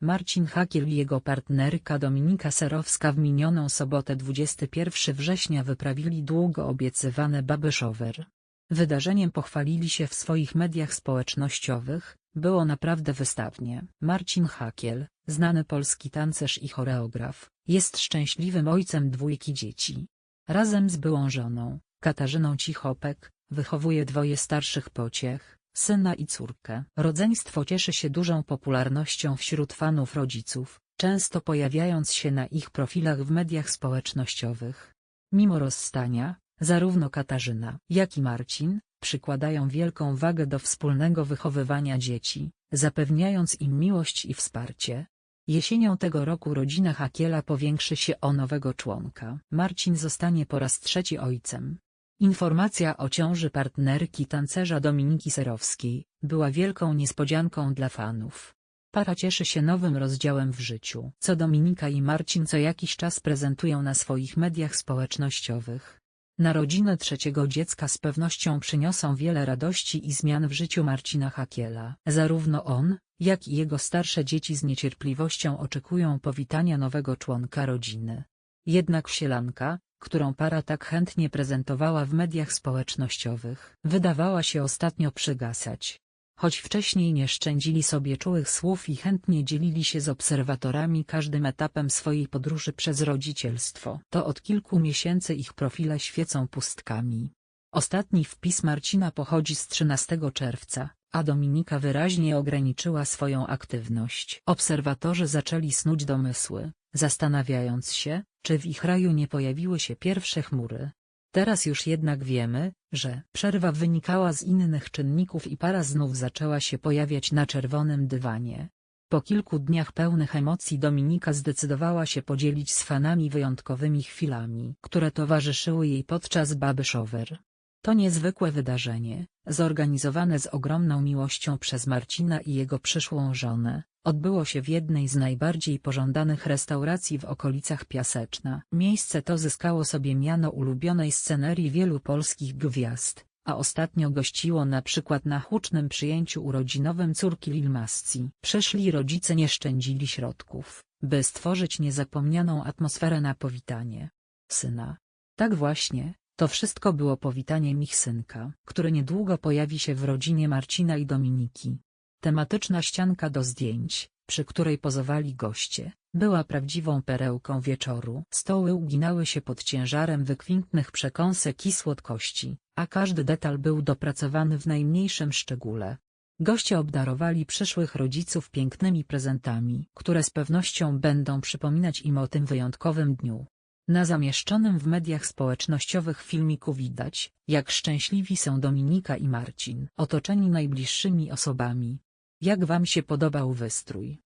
Marcin Hakiel i jego partnerka Dominika Serowska w minioną sobotę 21 września wyprawili długo obiecywane babyszower. Wydarzeniem pochwalili się w swoich mediach społecznościowych, było naprawdę wystawnie. Marcin Hakiel, znany polski tancerz i choreograf, jest szczęśliwym ojcem dwójki dzieci. Razem z byłą żoną, Katarzyną Cichopek, wychowuje dwoje starszych pociech, syna i córkę. Rodzeństwo cieszy się dużą popularnością wśród fanów rodziców, często pojawiając się na ich profilach w mediach społecznościowych. Mimo rozstania, zarówno Katarzyna, jak i Marcin, przykładają wielką wagę do wspólnego wychowywania dzieci, zapewniając im miłość i wsparcie. Jesienią tego roku rodzina Hakiela powiększy się o nowego członka. Marcin zostanie po raz trzeci ojcem. Informacja o ciąży partnerki tancerza Dominiki Serowskiej była wielką niespodzianką dla fanów. Para cieszy się nowym rozdziałem w życiu, co Dominika i Marcin co jakiś czas prezentują na swoich mediach społecznościowych. Narodziny trzeciego dziecka z pewnością przyniosą wiele radości i zmian w życiu Marcina Hakiela. Zarówno on, jak i jego starsze dzieci z niecierpliwością oczekują powitania nowego członka rodziny. Jednak wsielanka, którą para tak chętnie prezentowała w mediach społecznościowych, wydawała się ostatnio przygasać. Choć wcześniej nie szczędzili sobie czułych słów i chętnie dzielili się z obserwatorami każdym etapem swojej podróży przez rodzicielstwo, to od kilku miesięcy ich profile świecą pustkami. Ostatni wpis Marcina pochodzi z 13 czerwca, a Dominika wyraźnie ograniczyła swoją aktywność. Obserwatorzy zaczęli snuć domysły, zastanawiając się, czy w ich raju nie pojawiły się pierwsze chmury. Teraz już jednak wiemy, że przerwa wynikała z innych czynników i para znów zaczęła się pojawiać na czerwonym dywanie. Po kilku dniach pełnych emocji Dominika zdecydowała się podzielić z fanami wyjątkowymi chwilami, które towarzyszyły jej podczas baby shower. To niezwykłe wydarzenie, zorganizowane z ogromną miłością przez Marcina i jego przyszłą żonę, odbyło się w jednej z najbardziej pożądanych restauracji w okolicach Piaseczna. Miejsce to zyskało sobie miano ulubionej scenerii wielu polskich gwiazd, a ostatnio gościło na przykład na hucznym przyjęciu urodzinowym córki Lil Masci. Przyszli rodzice nie szczędzili środków, by stworzyć niezapomnianą atmosferę na powitanie syna. Tak właśnie, to wszystko było powitaniem ich synka, który niedługo pojawi się w rodzinie Marcina i Dominiki. Tematyczna ścianka do zdjęć, przy której pozowali goście, była prawdziwą perełką wieczoru. Stoły uginały się pod ciężarem wykwintnych przekąsek i słodkości, a każdy detal był dopracowany w najmniejszym szczególe. Goście obdarowali przyszłych rodziców pięknymi prezentami, które z pewnością będą przypominać im o tym wyjątkowym dniu. Na zamieszczonym w mediach społecznościowych filmiku widać, jak szczęśliwi są Dominika i Marcin, otoczeni najbliższymi osobami. Jak wam się podobał wystrój?